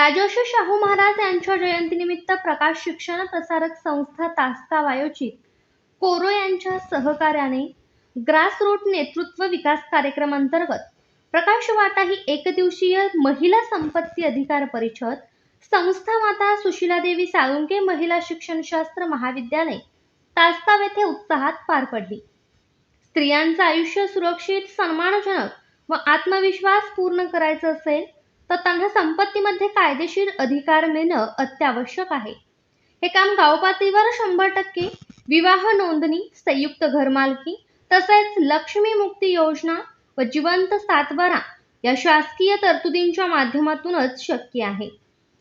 राजर्षी शाहू महाराज यांच्या जयंतीनिमित्त प्रकाश शिक्षण प्रसारक संस्था तासगाव आयोजित कोरो यांच्या सहकार्याने ग्रासरूट नेतृत्व विकास कार्यक्रम अंतर्गत प्रकाश वाटा ही एकदिवसीय महिला संपत्ती अधिकार परिषद संस्था माता सुशीलादेवी साळुंके महिला शिक्षणशास्त्र महाविद्यालय तासगाव येथे उत्साहात पार पडली. स्त्रियांचं आयुष्य सुरक्षित सन्मानजनक व आत्मविश्वास पूर्ण करायचं असेल तर त्यांना संपत्तीमध्ये कायदेशीर अधिकार मिळणं अत्यावश्यक आहे. हे काम गावपातळीवर शंभर टक्के विवाह नोंदणी संयुक्त घरमालकी तसेच लक्ष्मी मुक्ती योजना व जिवंत सातबारा या शासकीय तरतुदींच्या माध्यमातूनच शक्य आहे.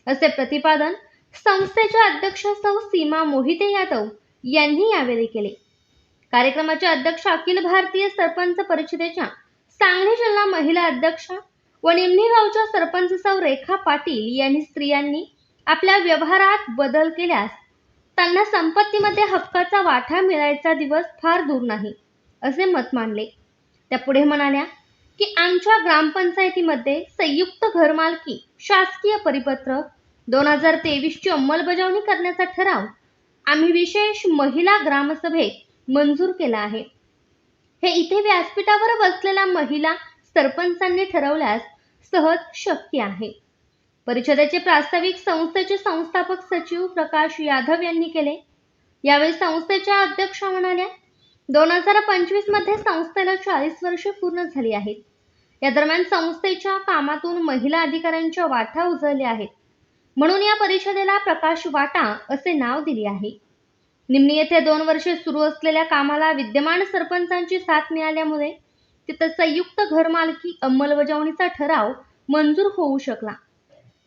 असे प्रतिपादन संस्थेच्या अध्यक्ष सौ सीमा मोहिते यादव यांनी यावेळी केले. कार्यक्रमाचे अध्यक्ष अखिल भारतीय सरपंच परिषदेच्या सांगली जिल्हा महिला अध्यक्षा व निमणी गावच्या सरपंच सौ रेखा पाटील यांनी स्त्रियांनी आपल्या व्यवहारात बदल केल्यास त्यांना संपत्तीमध्ये हक्काचा वाटा मिळायचा दिवस फार दूर नाही असे मत मांडले. त्या पुढे म्हणाल्या की आमच्या ग्रामपंचायतीमध्ये संयुक्त घरमालकी शासकीय परिपत्रक दोन हजार तेवीसची अंमलबजावणी करण्याचा ठराव आम्ही विशेष महिला ग्रामसभेत मंजूर केला आहे. हे इथे व्यासपीठावर बसलेल्या महिला सरपंचांनी ठरवल्यास सहज शक्य आहे. परिषदेचे प्रास्ताविक संस्थेचे संस्थापक सचिव प्रकाश यादव यांनी केले. यावेळी संस्थेच्या अध्यक्षा म्हणाल्या दोन हजार पंचवीसमध्ये संस्थेला चाळीस वर्षे पूर्ण झाली आहेत. या दरम्यान संस्थेच्या कामातून महिला अधिकाऱ्यांच्या वाटा उजळल्या आहेत. म्हणून या परिषदेला प्रकाश वाटा असे नाव दिले आहे. निमणी येथे दोन वर्षे सुरू असलेल्या कामाला विद्यमान सरपंचांची साथ मिळाल्यामुळे तिथं संयुक्त घरमालकी अंमलबजावणीचा ठराव मंजूर होऊ शकला.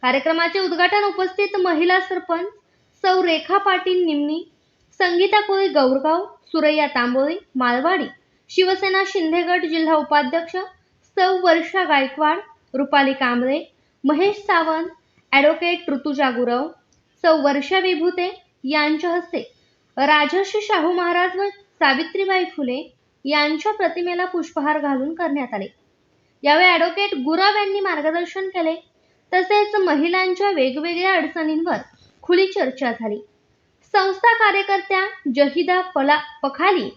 कार्यक्रमाचे उद्घाटन उपस्थित महिला सरपंच सौ रेखा पाटील निमणी संगीता कोळी गौरगाव सुरैया तांबोळी मालवाडी शिवसेना शिंदेगड जिल्हा उपाध्यक्ष सौ वर्षा गायकवाड रुपाली कांबळे महेश सावंत ॲडव्होकेट ऋतुजा गुरव सौ वर्षा विभूते यांच्या हस्ते राजर्षी शाहू महाराज व सावित्रीबाई फुले यांच्या प्रतिमेला पुष्पहार घालून करण्यात आले. यावेळी ॲडव्होकेट गुराव यांनी मार्गदर्शन केले. तसेच महिलांच्या वेगवेगळ्या अडचणींवर खुली चर्चा झाली. संस्था कार्यकर्त्या जहिदा पला पखाली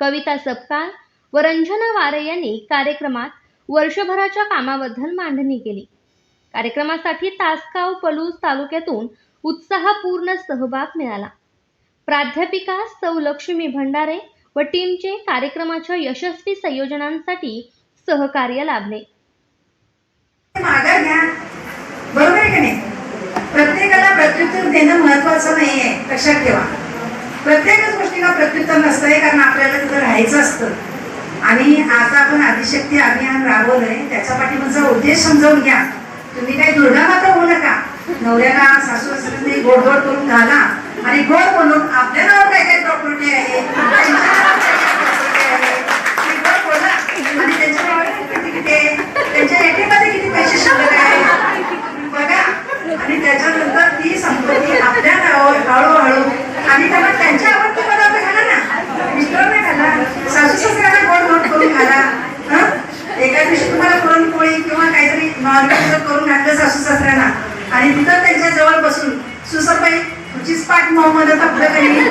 कविता सपकाळ व रंजना वारे यांनी कार्यक्रमात वर्षभराच्या कामाबद्दल मांडणी केली. कार्यक्रमासाठी तासगाव पलूस तालुक्यातून उत्साहपूर्ण सहभाग मिळाला. प्राध्यापिका सौ लक्ष्मी भंडारे व टीमचे कार्यक्रमाच्या यशस्वी संयोजनांसाठी सहकार्य लाभले. घ्या. बरोबर आहे की नाही? प्रत्येकाला प्रत्युत्तर देणं महत्वाचं नाहीये. लक्षात ठेवा. प्रत्येकच गोष्टीला प्रत्युत्तर नसतंय कारण आपल्याला तिथं राहायचं असतं. आणि आता आपण आदिशक्ती अभियान राबवलंय. त्याच्या पाठीमागचा उद्देश समजावून घ्या. तुम्ही काही दुर्गा माता होऊ नका. नवऱ्याला सासू सासऱ्यांनी गोड गोड करून घाला आणि गोड बोलून आपल्याला नावावर काय काय प्रॉपर्टी आहे त्यांच्या नावावर काय काय property आहे, ते गोड बोला आणि त्यांच्या नावावर किती किती आहे, त्यांच्या ATM मध्ये किती पैसे शिल्लक आहे बघा आणि त्याच्यानंतर ती संपत्ती आपल्या नावावर हळूहळू आणि त्यांना त्यांच्या आवडते पदार्थ घाला ना मिस्टरने घाला सासू सासऱ्याला गोड गोड करून घाला हं? एका दिवशी तुम्हाला पुरणपोळी किंवा मार्गदर्शन करून घातलं सासू सासऱ्यांना. आणि तिथं त्यांच्या जवळ बसून सुसरबाई तुझीच पाठ मोहम्मद आपलं काही